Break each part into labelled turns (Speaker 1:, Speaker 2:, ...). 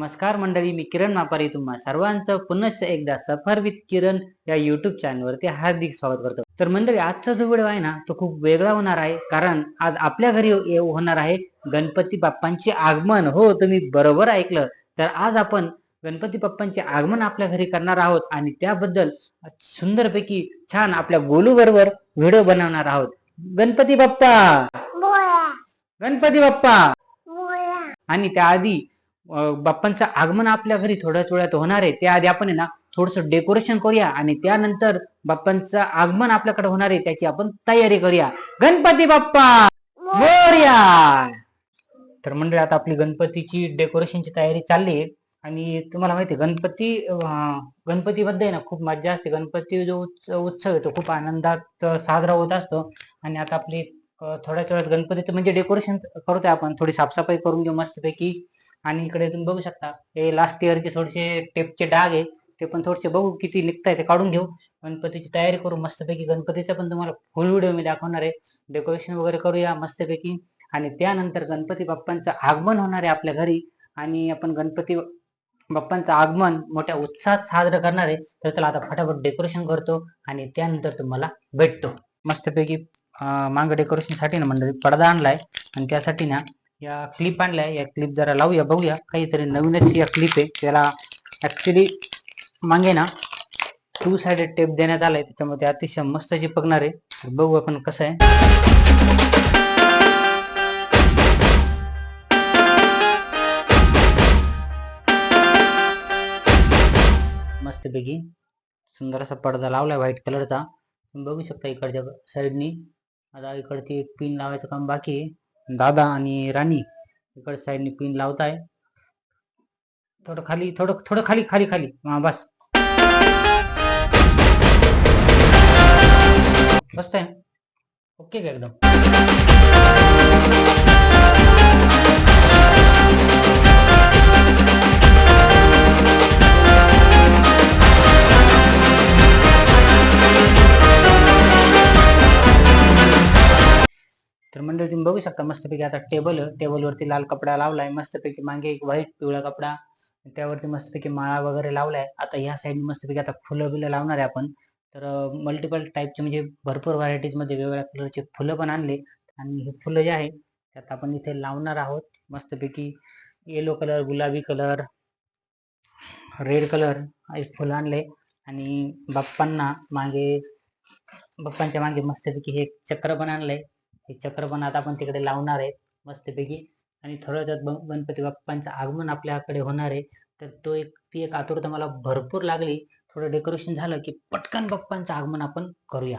Speaker 1: नमस्कार मंडळी मी किरण मापारी तुम्हा सर्वांचं पुनश्च एकदा सफर विथ किरण या युट्यूब चॅनलवरती हार्दिक स्वागत करतो. तर मंडळी आजचा जो व्हिडिओ आहे ना तो खूप वेगळा होणार आहे. कारण आज आपल्या घरी होणार आहे गणपती बाप्पांचे आगमन. हो तुम्ही बरोबर ऐकलं. तर आज आपण गणपती बाप्पांचे आगमन आपल्या घरी करणार आहोत आणि त्याबद्दल सुंदरपैकी छान आपल्या गोलू बरोबर व्हिडिओ बनवणार आहोत. गणपती बाप्पा! गणपती बाप्पा! आणि त्याआधी बाप्पांचं आगमन आपल्या घरी थोड्या थोड्यात होणार आहे. त्याआधी आपण आहे ना थोडस डेकोरेशन करूया आणि त्यानंतर बाप्पांचं आगमन आपल्याकडे होणार आहे त्याची आपण तयारी करूया. गणपती बाप्पा! मोर्या! तर मंडळी आता आपली गणपतीची डेकोरेशनची तयारी चालली आहे. आणि तुम्हाला माहिती गणपती अं, गणपतीमध्ये आहे ना खूप मजा असते. गणपती जो उत्स- उत्सव आहे तो खूप आनंदात साजरा होत असतो. आणि आता आपली थोड्याच थोड्या थोड्यात गणपतीचं म्हणजे डेकोरेशन करतोय आपण. थोडी साफसफाई करून घेऊ मस्तपैकी. आणि इकडे तुम्ही बघू शकता हे लास्ट इयरचे थोडेसे टेपचे डाग आहे ते पण थोडेसे बघू किती निघताय ते काढून घेऊ. गणपतीची तयारी करू मस्तपैकी. गणपतीचा पण तुम्हाला फुल व्हिडिओ मी दाखवणार आहे. डेकोरेशन वगैरे करूया मस्तपैकी. आणि त्यानंतर गणपती बाप्पांचं आगमन होणार आहे आपल्या घरी. आणि आपण गणपती बाप्पांचं आगमन मोठ्या उत्साहात साजरं करणार आहे. तर त्याला आता फटाफट डेकोरेशन करतो आणि त्यानंतर तुम्हाला भेटतो. मस्तपैकी मांग डेकोरेशनसाठी ना मंडळी पडदा आणलाय. आणि त्यासाठी ना या क्लिप आणलाय. या क्लिप जरा लावूया बघूया. काहीतरी नवीनच या क्लिप आहे. त्याला ऍक्च्युली मागे ना टू साइडेड टेप देण्यात आलाय. त्याच्यामध्ये अतिशय मस्त चिपकणार आहे. बघू आपण कसं आहे. मस्तपैकी सुंदर असा पडदा लावलाय व्हाईट कलरचा तुम्ही बघू शकता इकडच्या साईडनी आता इकडची एक पिन लावायचं काम बाकी आहे. दादा आणि राणी इकड साईडने पिन लावताय. थोडं खाली थोडं थोडं खाली खाली खाली. हा बस. बसताय? ओके का एकदम? मंडळी तुम्ही बघू शकता मस्तपैकी आता टेबल टेबलवरती लाल कपडा लावलाय मस्तपैकी मागे एक व्हाईट पिवळा कपडा त्यावरती मस्तपैकी माळा वगैरे लावलाय. आता ह्या साईडने मस्तपैकी आता फुलं बिलं लावणार आहे आपण. तर मल्टिपल टाईपचे म्हणजे भरपूर व्हरायटीजमध्ये वेगवेगळ्या कलरचे फुलं पण आणले. आणि हे फुलं जे आहे त्यात आपण इथे लावणार आहोत. मस्तपैकी येलो कलर गुलाबी कलर रेड कलर हे फुलं आणले. आणि बाप्पांना मागे बाप्पांच्या मागे मस्तपैकी हे चक्र पण आणलंय. हे चक्र पण आता आपण तिकडे लावणार आहे मस्तपैकी. आणि थोड्याच गणपती बाप्पांचं आगमन आपल्याकडे होणार आहे. तर तो एक ती एक आतुरता मला भरपूर लागली. थोडं डेकोरेशन झालं की पटकन बाप्पांचं आगमन आपण करूया.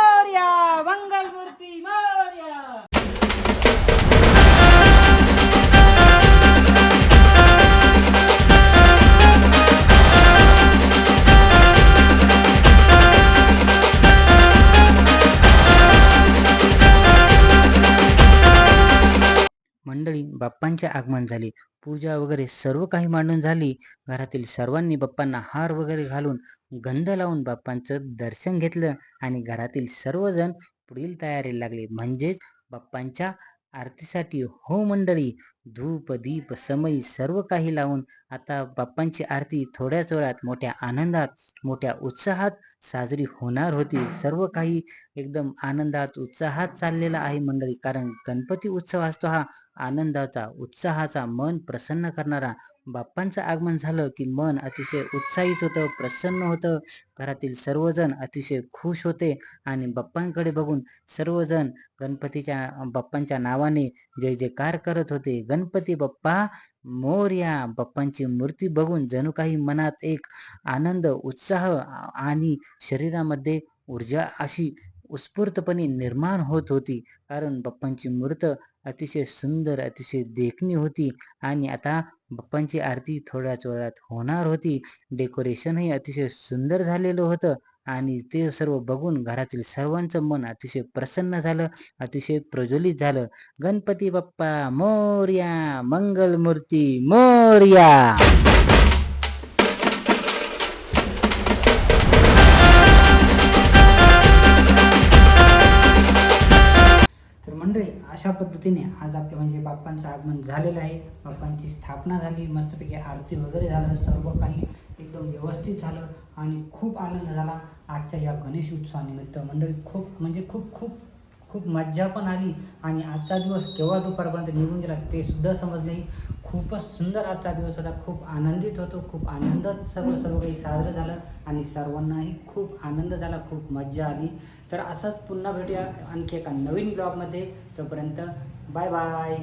Speaker 1: मंडळी बाप्पांचे आगमन झाले. पूजा वगैरे सर्व काही मांडून झाली. घरातील सर्वांनी बाप्पांना हार वगैरे घालून गंध लावून बाप्पांचं दर्शन घेतलं आणि घरातील सर्वजण पुढील तयारीला लागले. म्हणजेच बाप्पांच्या आरतीसाठी हो मंडळी धूप दीप समयी सर्व काही लावून आता बाप्पांची आरती थोड्याच वेळात मोठ्या आनंदात मोठ्या उत्साहात साजरी होणार होती. सर्व काही एकदम आनंदात उत्साहात चाललेला आहे मंडळी. कारण गणपती उत्सव असतो हा आनंदाचा उत्साहाचा मन प्रसन्न करणारा बाप्पांचं आगमन झालं की मन अतिशय उत्साहित होतं प्रसन्न होतं. घरातील सर्वजण अतिशय खुश होते आणि बाप्पांकडे बघून सर्वजण गणपतीच्या बाप्पांच्या नावाने जय जयकार करत होते. गणपती बाप्पा मोर्या बाप्पांची मूर्ती बघून जणू काही मनात एक आनंद उत्साह आणि शरीरामध्ये ऊर्जा अशी उत्स्फूर्तपणे निर्माण होत होती. कारण बाप्पांची मूर्त अतिशय सुंदर अतिशय देखणी होती आणि आता बाप्पांची आरती थोड्याच वेळात होणार होती. डेकोरेशनही अतिशय सुंदर झालेलं होतं आणि ते सर्व बघून घरातील सर्वांचं मन अतिशय प्रसन्न झालं अतिशय प्रज्वलित झालं. गणपती बाप्पा मोरया मंगलमूर्ती मोरया!
Speaker 2: अशा पद्धतीने आज आपलं म्हणजे बाप्पांचं आगमन झालेलं आहे. बाप्पांची स्थापना झाली मस्तपैकी आरती वगैरे झालं सर्व काही एकदम व्यवस्थित झालं आणि खूप आनंद झाला. आजच्या या गणेश उत्सवानिमित्त मंडळी खूप म्हणजे खूप खूप खूप मज्जा पण आली आणि आजचा दिवस केव्हा दुपारपर्यंत निघून गेला ते सुद्धा समजले. खूपच सुंदर आजचा दिवस होता. खूप आनंदित होतो. खूप आनंदात सर्व सर्व काही साजरं झालं आणि सर्वांनाही खूप आनंद झाला. खूप मज्जा आली. तर असंच पुन्हा भेटूया आणखी एका नवीन ब्लॉगमध्ये. तोपर्यंत बाय बाय.